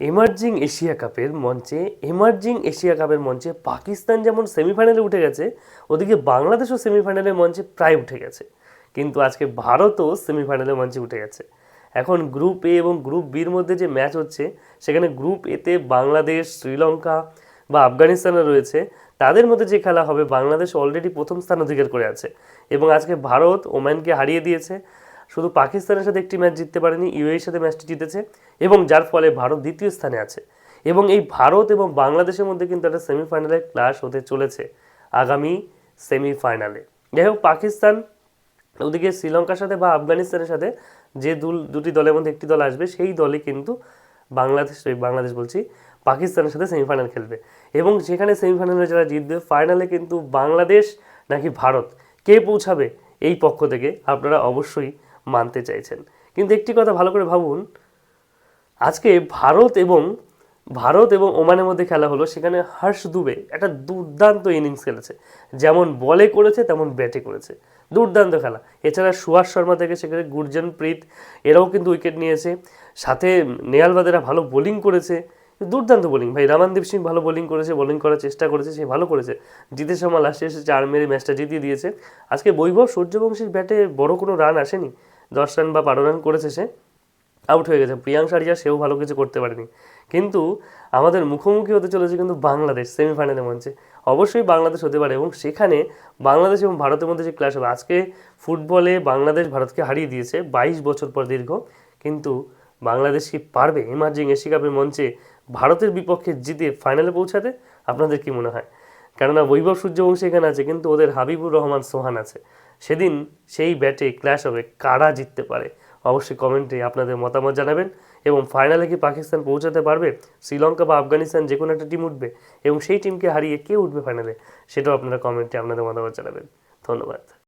Emerging Asia কাপের মঞ্চে emerging Asia কাপের মঞ্চে পাকিস্তান যেমন সেমিফাইনালে উঠে গেছে, ওদিকে বাংলাদেশও সেমিফাইনালের মঞ্চে প্রায় উঠে গেছে। কিন্তু আজকে ভারতও সেমিফাইনালের মঞ্চে উঠে গেছে। এখন গ্রুপ এ এবং গ্রুপ বির মধ্যে যে ম্যাচ হচ্ছে, সেখানে গ্রুপ এতে বাংলাদেশ, শ্রীলঙ্কা বা আফগানিস্তানে রয়েছে। তাদের মধ্যে যে খেলা হবে, বাংলাদেশ অলরেডি প্রথম স্থান অধিকার করে আছে। এবং আজকে ভারত ওম্যানকে হারিয়ে দিয়েছে। শুধু পাকিস্তানের সাথে একটি ম্যাচ জিততে পারেনি ইউএর সাথে ম্যাচটি জিতেছে এবং যার ফলে ভারত দ্বিতীয় স্থানে আছে। এবং এই ভারত এবং বাংলাদেশের মধ্যে কিন্তু একটা সেমিফাইনালে ক্লাশ হতে চলেছে আগামী সেমিফাইনালে। যাই হোক, পাকিস্তান ওদিকে শ্রীলঙ্কার সাথে বা আফগানিস্তানের সাথে যে দুটি দলের মধ্যে একটি দল আসবে, সেই দলে কিন্তু বাংলাদেশ বাংলাদেশ বলছি, পাকিস্তানের সাথে সেমিফাইনাল খেলবে। এবং সেখানে সেমিফাইনালে যারা জিতবে, ফাইনালে কিন্তু বাংলাদেশ নাকি ভারত? কে পৌঁছাবে এই পক্ষ থেকে? আপনারা অবশ্যই মানতে চাইছেন। কিন্তু একটি কথা ভালো করে ভাবুন, আজকে ভারত এবং ভারত এবং ওমানের মধ্যে খেলা হলো, সেখানে হর্ষ দুবে একটা দুর্দান্ত ইনিংস খেলেছে। যেমন বলে করেছে, তেমন ব্যাটে করেছে। দুর্দান্ত খেলা। এছাড়া সুভাষ শর্মা থেকে সেখানে গুরজন প্রীত এরাও কিন্তু উইকেট নিয়েছে। সাথে নেয়াল বাদেরা ভালো বোলিং করেছে। দুর্দান্ত বোলিং। ভাই, রামানদীপ সিং ভালো বোলিং করেছে, বোলিং করার চেষ্টা করেছে, সে ভালো করেছে। জিতে শর্মা লাস্টে এসে চার মেরে ম্যাচটা জিতিয়ে দিয়েছে। আজকে বৈভব সূর্যবংশীর ব্যাটে বড় কোনো রান আসেনি। দশ রান বা বারো রান করেছে সে আউট হয়ে গেছে। প্রিয়াংশ আরিয়া সেও ভালো কিছু করতে পারেনি। কিন্তু আমাদের মুখোমুখি হতে চলেছে কিন্তু বাংলাদেশ সেমিফাইনালের মঞ্চে। অবশ্যই বাংলাদেশ হতে পারে এবং সেখানে বাংলাদেশ এবং ভারতের মধ্যে যে ক্লাস হবে, আজকে ফুটবলে বাংলাদেশ ভারতকে হারিয়ে দিয়েছে বাইশ বছর পর দীর্ঘ। কিন্তু বাংলাদেশ কি পারবে? এমার্জিং এশিয়া কাপের মঞ্চে ভারতের বিপক্ষে জিতে ফাইনালে পৌঁছাতে? আপনাদের কি মনে হয়? কেননা বৈভব সূর্যবংশী এখানে আছে, কিন্তু ওদের হাবিবুর রহমান সোহান আছে। সেদিন সেই ব্যাটে ক্ল্যাশ হবে, কারা জিততে পারে? অবশ্যই কমেন্টে আপনাদের মতামত জানাবেন এবং ফাইনালে কি পাকিস্তান পৌঁছাতে পারবে? শ্রীলঙ্কা বা আফগানিস্তান যে কোনো একটা টিম উঠবে এবং সেই টিমকে হারিয়ে কে উঠবে ফাইনালে সেটাও আপনারা কমেন্টে আপনাদের মতামত জানাবেন। ধন্যবাদ।